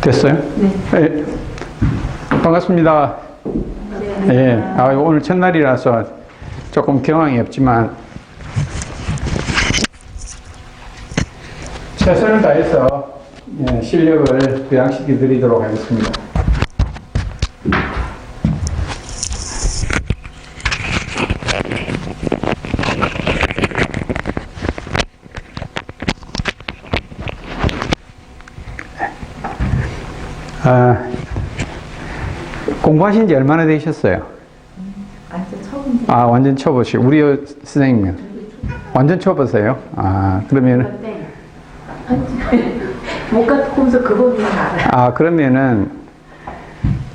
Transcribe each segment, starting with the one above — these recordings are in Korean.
됐어요? 네. 반갑습니다. 예. 아, 오늘 첫날이라서 조금 경황이 없지만 최선을 다해서 예, 실력을 부양시켜 드리도록 하겠습니다. 공부하신 지 얼마나 되셨어요? 완전 처음 아, 완전 초보시. 우리 선생님은 완전 초보세요? 아, 그러면 듣는데 못 갖고서 그거는 알아요. 아, 그러면은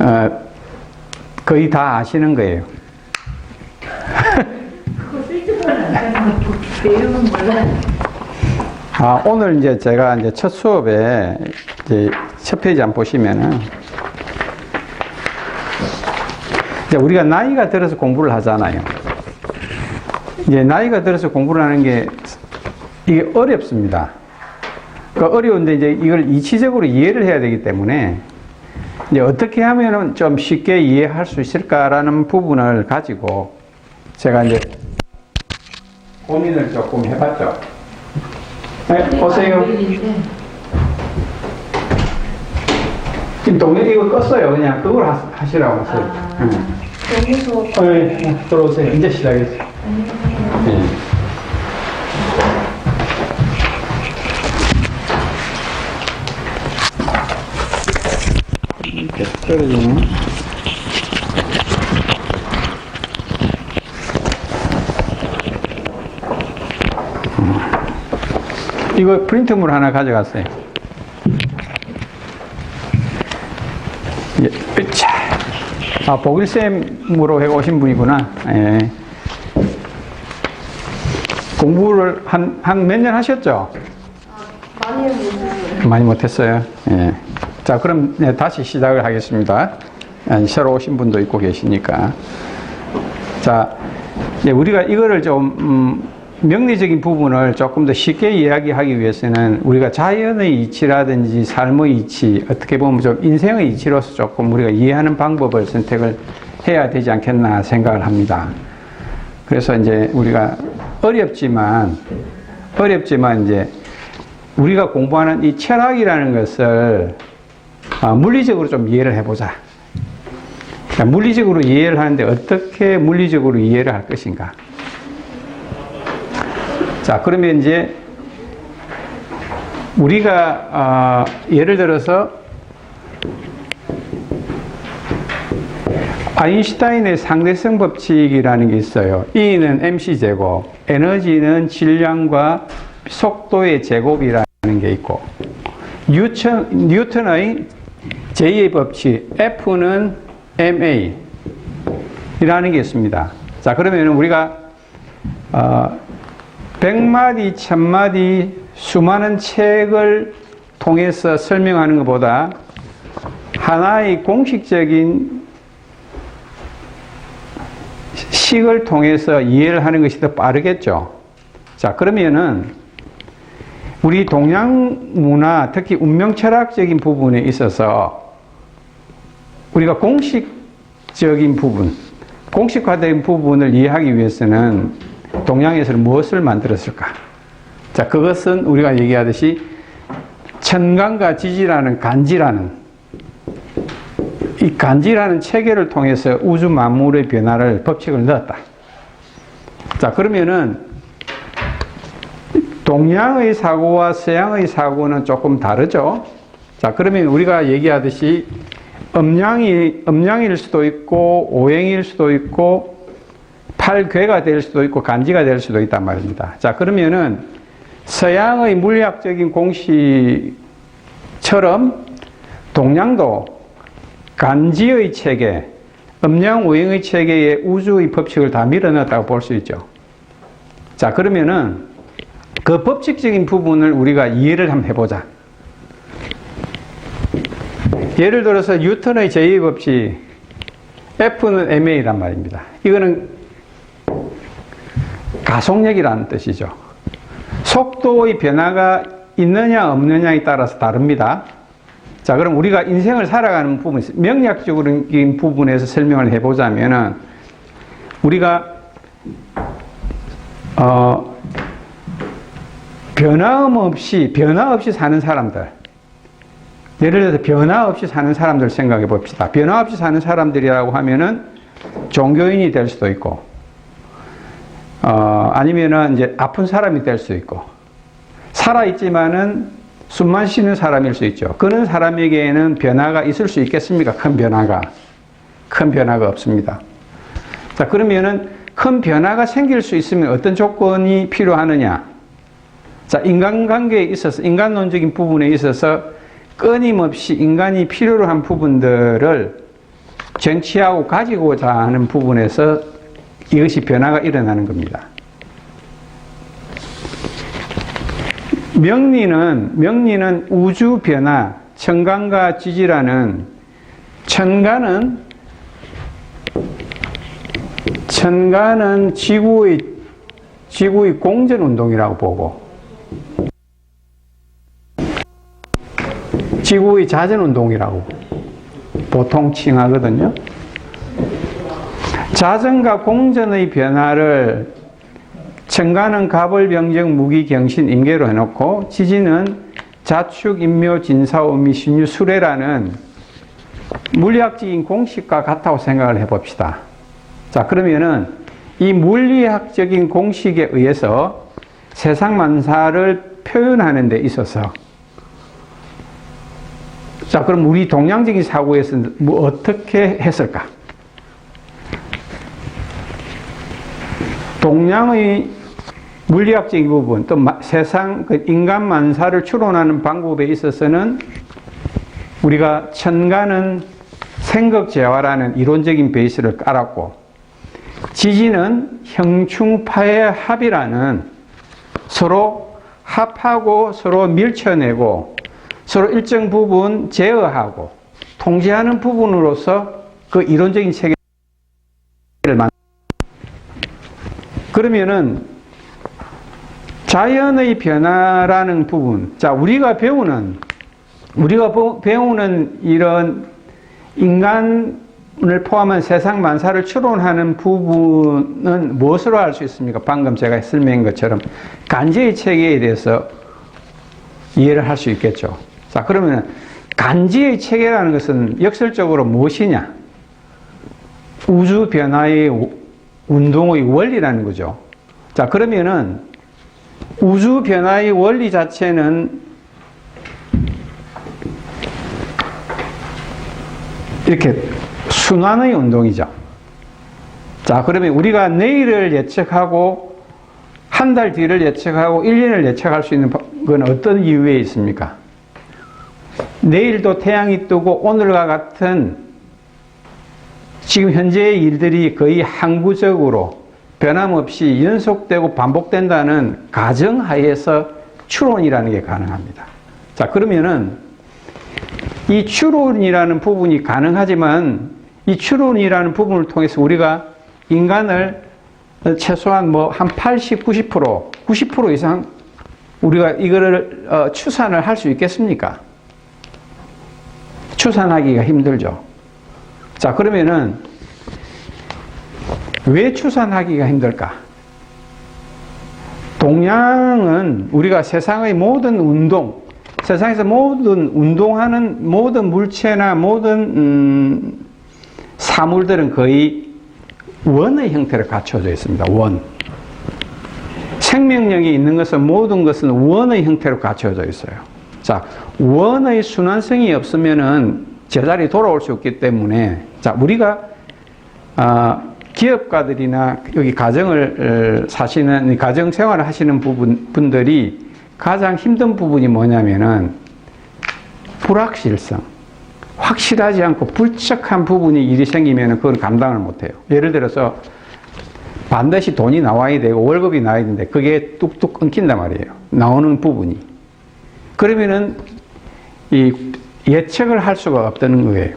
어, 거의 다 아시는 거예요. 그거 쓸줄은 알아요. 내용은 몰라요. 아, 오늘 이제 제가 이제 첫 수업에 이제 첫 페이지 한번 보시면은 이제 우리가 나이가 들어서 공부를 하잖아요. 이제 나이가 들어서 공부를 하는 게 이게 어렵습니다. 그 어려운데 이제 이걸 이치적으로 이해를 해야 되기 때문에 이제 어떻게 하면은 좀 쉽게 이해할 수 있을까라는 부분을 가지고 제가 이제 고민을 조금 해봤죠. 네, 오세요. 지금 동네 이거 껐어요. 그냥 그걸 하, 하시라고 했어요. 아. 응. 여기서 어, 예, 들어오세요. 이제 시작했어요. 예. 이렇게 떨어지네. 음. 이거 프린트물 하나 가져갔어요. 예, 으차. 아, 복일쌤으로 해 오신 분이구나. 예. 공부를 한, 한 몇 년 하셨죠? 많이 해보세요. 많이 못했어요. 예. 자, 그럼 네, 다시 시작을 하겠습니다. 아니, 새로 오신 분도 있고 계시니까. 자, 이제 우리가 이거를 좀, 음, 명리적인 부분을 조금 더 쉽게 이야기하기 위해서는 우리가 자연의 이치라든지 삶의 이치, 어떻게 보면 좀 인생의 이치로서 조금 우리가 이해하는 방법을 선택을 해야 되지 않겠나 생각을 합니다. 그래서 이제 우리가 어렵지만, 어렵지만 이제 우리가 공부하는 이 철학이라는 것을 아, 물리적으로 좀 이해를 해보자. 그러니까 물리적으로 이해를 하는데 어떻게 물리적으로 이해를 할 것인가. 자, 그러면 이제 우리가 아, 예를 들어서 아인슈타인의 상대성 법칙이라는 게 있어요. E는 mc 제곱, 에너지는 질량과 속도의 제곱이라는 게 있고, 뉴턴, 뉴턴의 제2의 법칙 F는 ma 이라는 게 있습니다. 자, 그러면 우리가 어, 100마디, 1000마디 수많은 책을 통해서 설명하는 것보다 하나의 공식적인 식을 통해서 이해를 하는 것이 더 빠르겠죠. 자, 그러면은 우리 동양 문화, 특히 운명 철학적인 부분에 있어서 우리가 공식적인 부분, 공식화된 부분을 이해하기 위해서는 동양에서는 무엇을 만들었을까? 자, 그것은 우리가 얘기하듯이 천간과 지지라는 간지라는 이 간지라는 체계를 통해서 우주 만물의 변화를 법칙을 넣었다. 자, 그러면은 동양의 사고와 서양의 사고는 조금 다르죠. 자, 그러면 우리가 얘기하듯이 음양이, 음양일 수도 있고, 오행일 수도 있고, 팔괴가 될 수도 있고, 간지가 될 수도 있단 말입니다. 자, 그러면은 서양의 물리학적인 공식처럼 동양도 간지의 체계, 음양 오행의 체계에 우주의 법칙을 다 밀어넣었다고 볼 수 있죠. 자, 그러면은 그 법칙적인 부분을 우리가 이해를 한번 해보자. 예를 들어서 뉴턴의 제2의 법칙, F는 ma란 말입니다. 이거는 가속력이라는 뜻이죠. 속도의 변화가 있느냐 없느냐에 따라서 다릅니다. 자, 그럼 우리가 인생을 살아가는 부분, 명략적인 부분에서 설명을 해보자면은, 우리가, 어, 변화음 없이, 변화 없이 사는 사람들. 예를 들어서 변화 없이 사는 사람들 생각해 봅시다. 변화 없이 사는 사람들이라고 하면은 종교인이 될 수도 있고, 어, 아니면은 이제 아픈 사람이 될 수 있고, 살아있지만은 숨만 쉬는 사람일 수 있죠. 그런 사람에게는 변화가 있을 수 있겠습니까? 큰 변화가. 큰 변화가 없습니다. 자, 그러면은 큰 변화가 생길 수 있으면 어떤 조건이 필요하느냐? 자, 인간관계에 있어서, 인간론적인 부분에 있어서 끊임없이 인간이 필요로 한 부분들을 쟁취하고 가지고자 하는 부분에서 이것이 변화가 일어나는 겁니다. 명리는 명리는 우주 변화, 천간과 지지라는 천간은 천간은 지구의 지구의 공전 운동이라고 보고 지구의 자전 운동이라고 보통 칭하거든요. 자전과 공전의 변화를 천간은 갑을 병정 무기 경신 임계로 해놓고 지지는 자축 인묘 진사 오미 신유 수레라는 물리학적인 공식과 같다고 생각을 해봅시다. 자 그러면은 이 물리학적인 공식에 의해서 세상 만사를 표현하는 데 있어서 자 그럼 우리 동양적인 사고에서 뭐 어떻게 했을까? 동양의 물리학적인 부분, 또 마- 세상 그 인간 만사를 추론하는 방법에 있어서는 우리가 천간은 생극재화라는 이론적인 베이스를 깔았고, 지지는 형충파의 합이라는 서로 합하고 서로 밀쳐내고 서로 일정 부분 제어하고 통제하는 부분으로서 그 이론적인 체계를 만 그러면은 자연의 변화라는 부분, 자 우리가 배우는 우리가 보- 배우는 이런 인간을 포함한 세상 만사를 추론하는 부분은 무엇으로 알 수 있습니까? 방금 제가 설명한 것처럼 간제의 체계에 대해서 이해를 할 수 있겠죠. 자 그러면 간지의 체계라는 것은 역설적으로 무엇이냐? 우주 변화의 운동의 원리라는 거죠. 자, 그러면은 우주 변화의 원리 자체는 이렇게 순환의 운동이죠. 자, 그러면 우리가 내일을 예측하고 한 달 뒤를 예측하고 1년을 예측할 수 있는 건 어떤 이유에 있습니까? 내일도 태양이 뜨고 오늘과 같은 지금 현재의 일들이 거의 항구적으로 변함없이 연속되고 반복된다는 가정 하에서 추론이라는 게 가능합니다. 자, 그러면은 이 추론이라는 부분이 가능하지만 이 추론이라는 부분을 통해서 우리가 인간을 최소한 뭐 한 80, 90%, 90% 이상 우리가 이거를 어, 추산을 할 수 있겠습니까? 추산하기가 힘들죠. 자, 그러면은 왜 추산하기가 힘들까? 동양은 우리가 세상의 모든 운동, 세상에서 모든 운동하는 모든 물체나 모든 음, 사물들은 거의 원의 형태를 갖춰져 있습니다. 원. 생명력이 있는 것은 모든 것은 원의 형태로 갖춰져 있어요. 자, 원의 순환성이 없으면은 제자리 돌아올 수 없기 때문에 자, 우리가 아, 기업가들이나 여기 가정을 어, 사시는 가정 생활을 하시는 부분 분들이 가장 힘든 부분이 뭐냐면은 불확실성. 확실하지 않고 불척한 부분이 일이 생기면 그걸 감당을 못해요. 예를 들어서 반드시 돈이 나와야 되고 월급이 나와야 되는데 그게 뚝뚝 끊긴단 말이에요. 나오는 부분이. 그러면은 이 예측을 할 수가 없다는 거예요.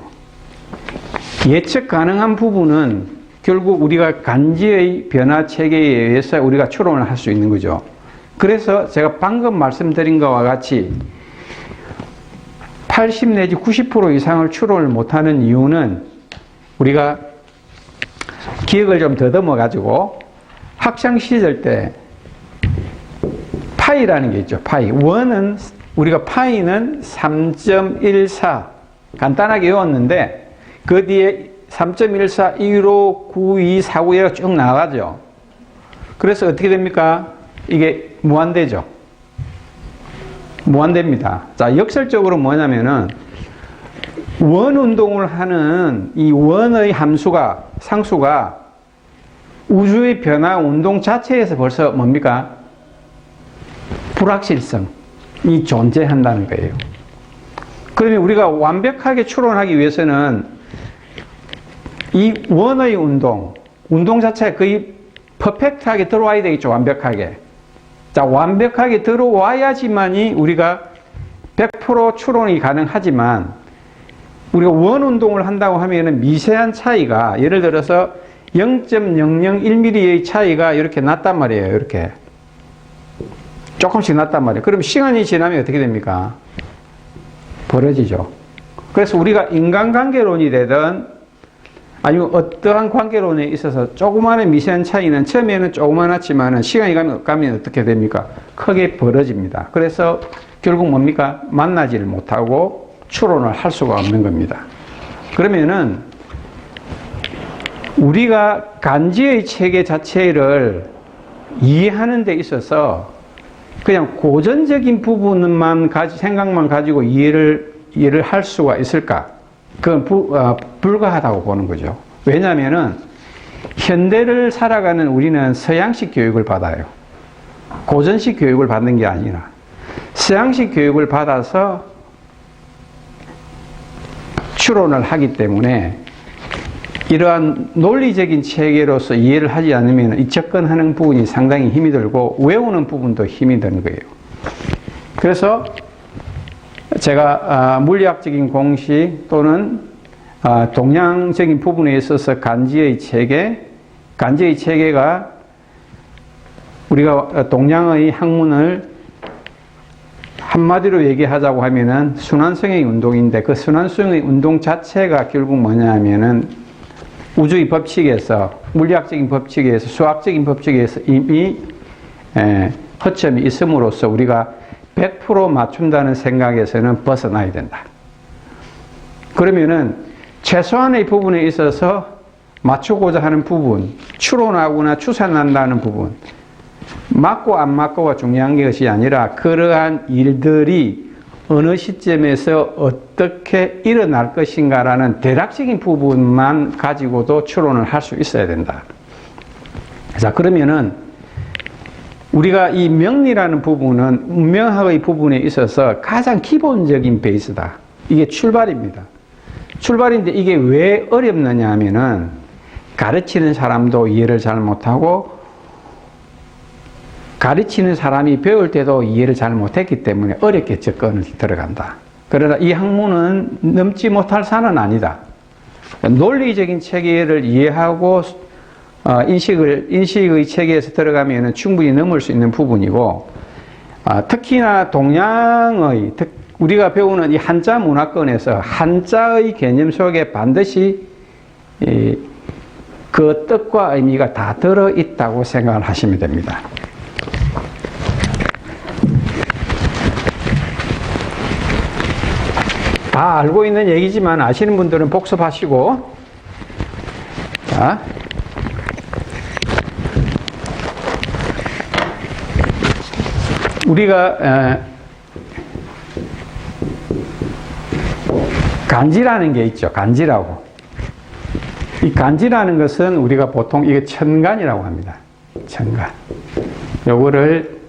예측 가능한 부분은 결국 우리가 간지의 변화 체계에 의해서 우리가 추론을 할 수 있는 거죠. 그래서 제가 방금 말씀드린 것과 같이 80 내지 90% 이상을 추론을 못하는 이유는 우리가 기억을 좀 더듬어 가지고 학창 시절 때 파이라는 게 있죠. 파이. 원은 우리가 파이는 3.14 간단하게 외웠는데 그 뒤에 3.14, 1호, 9, 2, 4, 9가 쭉 나가죠. 그래서 어떻게 됩니까? 이게 무한대죠. 무한대입니다. 자, 역설적으로 뭐냐면은 원 운동을 하는 이 원의 함수가 상수가 우주의 변화 운동 자체에서 벌써 뭡니까? 불확실성 이 존재한다는 거예요. 그러면 우리가 완벽하게 추론하기 위해서는 이 원의 운동, 운동 자체가 거의 퍼펙트하게 들어와야 되겠죠, 완벽하게. 자, 완벽하게 들어와야지만이 우리가 100% 추론이 가능하지만 우리가 원 운동을 한다고 하면은 미세한 차이가 예를 들어서 0.001mm의 차이가 이렇게 났단 말이에요. 이렇게. 조금씩 났단 말이에요. 그럼 시간이 지나면 어떻게 됩니까? 벌어지죠. 그래서 우리가 인간관계론이 되든 아니면 어떠한 관계론에 있어서 조그마한 미세한 차이는 처음에는 조그만하지만 시간이 가면, 가면 어떻게 됩니까? 크게 벌어집니다. 그래서 결국 뭡니까? 만나지를 못하고 추론을 할 수가 없는 겁니다. 그러면은 우리가 간지의 체계 자체를 이해하는 데 있어서 그냥 고전적인 부분만 가지, 생각만 가지고 이해를, 이해를 할 수가 있을까? 그건 부, 어, 불가하다고 보는 거죠. 왜냐하면은 현대를 살아가는 우리는 서양식 교육을 받아요. 고전식 교육을 받는 게 아니라 서양식 교육을 받아서 추론을 하기 때문에 이러한 논리적인 체계로서 이해를 하지 않으면 이 접근하는 부분이 상당히 힘이 들고 외우는 부분도 힘이 드는 거예요. 그래서 제가 아, 물리학적인 공식 또는 아, 동양적인 부분에 있어서 간지의 체계, 간지의 체계가 우리가 동양의 학문을 한마디로 얘기하자고 하면은 순환성의 운동인데 그 순환성의 운동 자체가 결국 뭐냐 하면은 우주의 법칙에서 물리학적인 법칙에서 수학적인 법칙에서 이미 에, 허점이 있음으로써 우리가 100% 맞춘다는 생각에서는 벗어나야 된다. 그러면은 최소한의 부분에 있어서 맞추고자 하는 부분, 추론하거나 추산한다는 부분, 맞고 안 맞고가 중요한 것이 아니라 그러한 일들이 어느 시점에서 어떻게 일어날 것인가라는 대략적인 부분만 가지고도 추론을 할 수 있어야 된다. 자, 그러면은 우리가 이 명리라는 부분은 운명학의 부분에 있어서 가장 기본적인 베이스다. 이게 출발입니다. 출발인데 이게 왜 어렵느냐 하면은 가르치는 사람도 이해를 잘 못하고 가르치는 사람이 배울 때도 이해를 잘 못했기 때문에 어렵게 접근을 들어간다. 그러나 이 학문은 넘지 못할 산은 아니다. 논리적인 체계를 이해하고 어, 인식을 인식의 체계에서 들어가면 충분히 넘을 수 있는 부분이고 아, 특히나 동양의 특, 우리가 배우는 이 한자 문화권에서 한자의 개념 속에 반드시 이, 그 뜻과 의미가 다 들어 있다고 생각을 하시면 됩니다. 다 알고 있는 얘기지만 아시는 분들은 복습하시고 자 우리가 에, 간지라는 게 있죠. 간지라고. 이 간지라는 것은 우리가 보통 이게 천간이라고 합니다. 천간. 요거를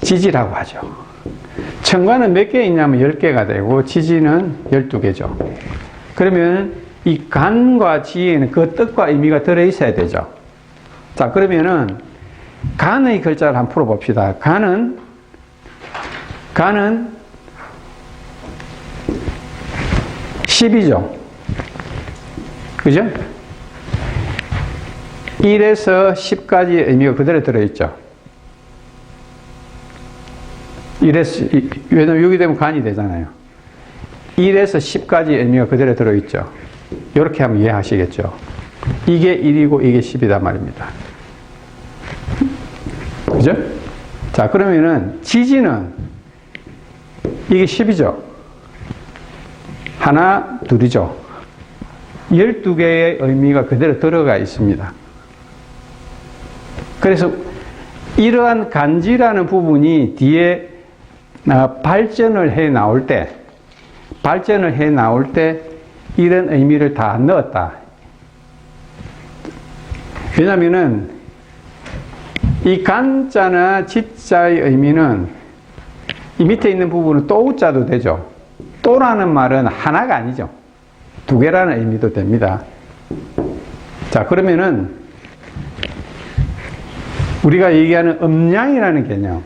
지지라고 하죠. 천간은 몇 개 있냐면 10개가 되고 지지는 12개죠. 그러면 이 간과 지에는 그 뜻과 의미가 들어 있어야 되죠. 자, 그러면은 간의 글자를 한번 풀어 봅시다. 간은, 간은 10이죠. 그죠? 1에서 10까지 의미가 그대로 들어있죠. 1에서, 왜냐면 6이 되면 간이 되잖아요. 1에서 10까지 의미가 그대로 들어있죠. 이렇게 하면 이해하시겠죠. 이게 1이고 이게 10이단 말입니다. 그죠? 자, 그러면은 지지는 이게 10이죠. 하나, 둘이죠. 12개의 의미가 그대로 들어가 있습니다. 그래서 이러한 간지라는 부분이 뒤에 아, 발전을 해 나올 때, 발전을 해 나올 때 이런 의미를 다 넣었다. 왜냐면은 이 간자나 지자의 의미는 이 밑에 있는 부분은 또우자도 되죠. 또라는 말은 하나가 아니죠. 두 개라는 의미도 됩니다. 자, 그러면은 우리가 얘기하는 음량이라는 개념.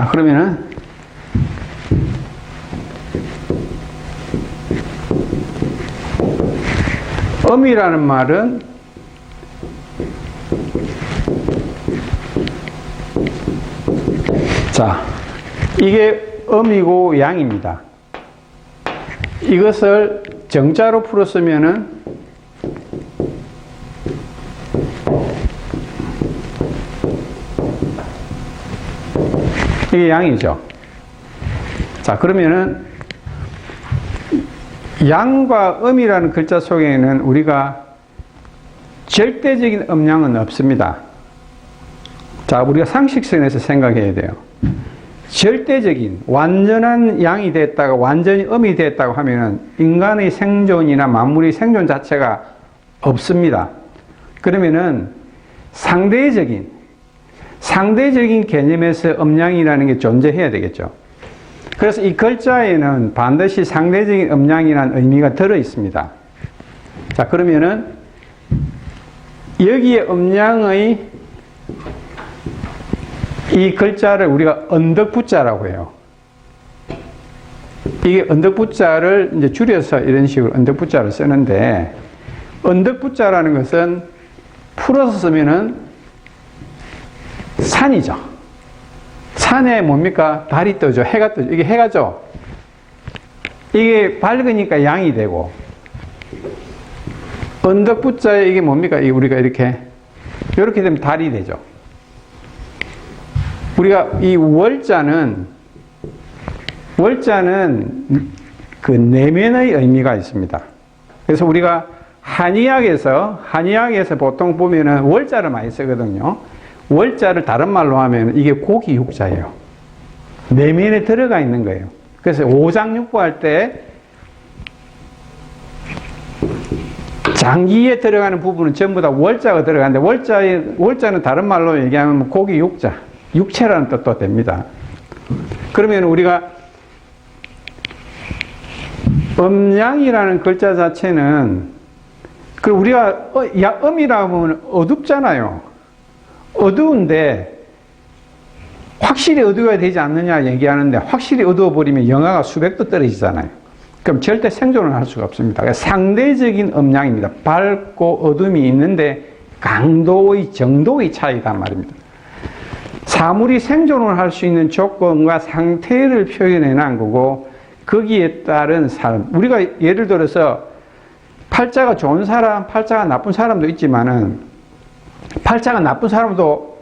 자, 그러면은 음이라는 말은 자, 이게 음이고 양입니다. 이것을 정자로 풀었으면은 이게 양이죠. 자, 그러면은 양과 음이라는 글자 속에는 우리가 절대적인 음량은 없습니다. 자, 우리가 상식선에서 생각해야 돼요. 절대적인, 완전한 양이 됐다가 완전히 음이 됐다고 하면은 인간의 생존이나 만물의 생존 자체가 없습니다. 그러면은 상대적인, 상대적인 개념에서 음량이라는 게 존재해야 되겠죠. 그래서 이 글자에는 반드시 상대적인 음량이라는 의미가 들어 있습니다. 자, 그러면은 여기에 음량의 이 글자를 우리가 언덕부자라고 해요. 이게 언덕부자를 이제 줄여서 이런 식으로 언덕부자를 쓰는데 언덕부자라는 것은 풀어서 쓰면은 산이죠. 산에 뭡니까? 달이 떠죠. 해가 떠죠. 이게 해가죠. 이게 밝으니까 양이 되고 언덕부자에 이게 뭡니까? 이게 우리가 이렇게 이렇게 되면 달이 되죠. 우리가 이 월자는 월자는 그 내면의 의미가 있습니다. 그래서 우리가 한의학에서 한의학에서 보통 보면은 월자를 많이 쓰거든요. 월자를 다른 말로 하면 이게 고기 육자예요. 내면에 들어가 있는 거예요. 그래서 오장육부 할 때 장기에 들어가는 부분은 전부 다 월자가 들어가는데 월자의 월자는 다른 말로 얘기하면 뭐 고기 육자, 육체라는 뜻도 됩니다. 그러면 우리가 음양이라는 글자 자체는 그 우리가 어, 야, 음이라고 하면 어둡잖아요. 어두운데 확실히 어두워야 되지 않느냐 얘기하는데 확실히 어두워 버리면 영하가 수백 도 떨어지잖아요. 그럼 절대 생존을 할 수가 없습니다. 그러니까 상대적인 음량입니다. 밝고 어둠이 있는데 강도의 정도의 차이단 말입니다. 사물이 생존을 할 수 있는 조건과 상태를 표현해 놓은 거고 거기에 따른 삶. 우리가 예를 들어서 팔자가 좋은 사람, 팔자가 나쁜 사람도 있지만은 팔자가 나쁜 사람도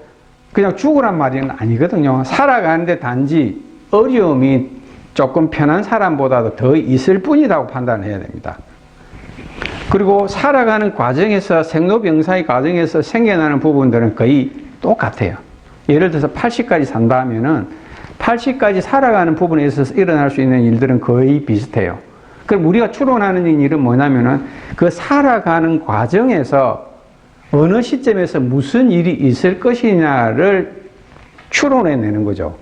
그냥 죽으란 말은 아니거든요. 살아가는데 단지 어려움이 조금 편한 사람보다도 더 있을 뿐이라고 판단해야 됩니다. 그리고 살아가는 과정에서 생로병사의 과정에서 생겨나는 부분들은 거의 똑같아요. 예를 들어서 80까지 산다 하면은 80까지 살아가는 부분에 있어서 일어날 수 있는 일들은 거의 비슷해요. 그럼 우리가 추론하는 일은 뭐냐면은 그 살아가는 과정에서 어느 시점에서 무슨 일이 있을 것이냐를 추론해 내는 거죠.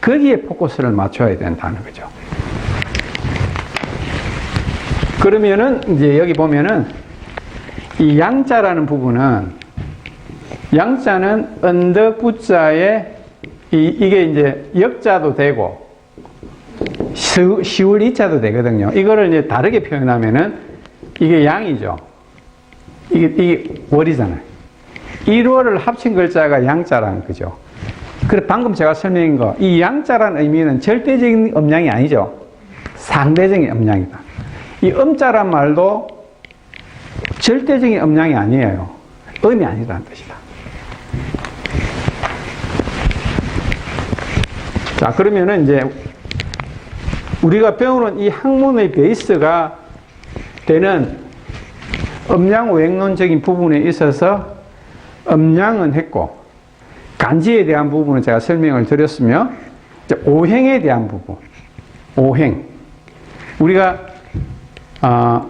거기에 포커스를 맞춰야 된다는 거죠. 그러면은 이제 여기 보면은 이 양자라는 부분은 양자는 언덕부자에 이, 이게 이제 역자도 되고 시- 시울 이자도 되거든요. 이거를 이제 다르게 표현하면은 이게 양이죠. 이게, 이게 월이잖아요. 1월을 합친 글자가 양자라는 거죠. 그래 방금 제가 설명한 거, 이 양자라는 의미는 절대적인 음량이 아니죠. 상대적인 음량이다. 이 음자란 말도 절대적인 음량이 아니에요. 음이 아니라는 뜻이다. 자, 그러면은 이제 우리가 배우는 이 학문의 베이스가 되는 음량 오행론적인 부분에 있어서 음량은 했고 간지에 대한 부분은 제가 설명을 드렸으며 오행에 대한 부분 오행. 우리가 아,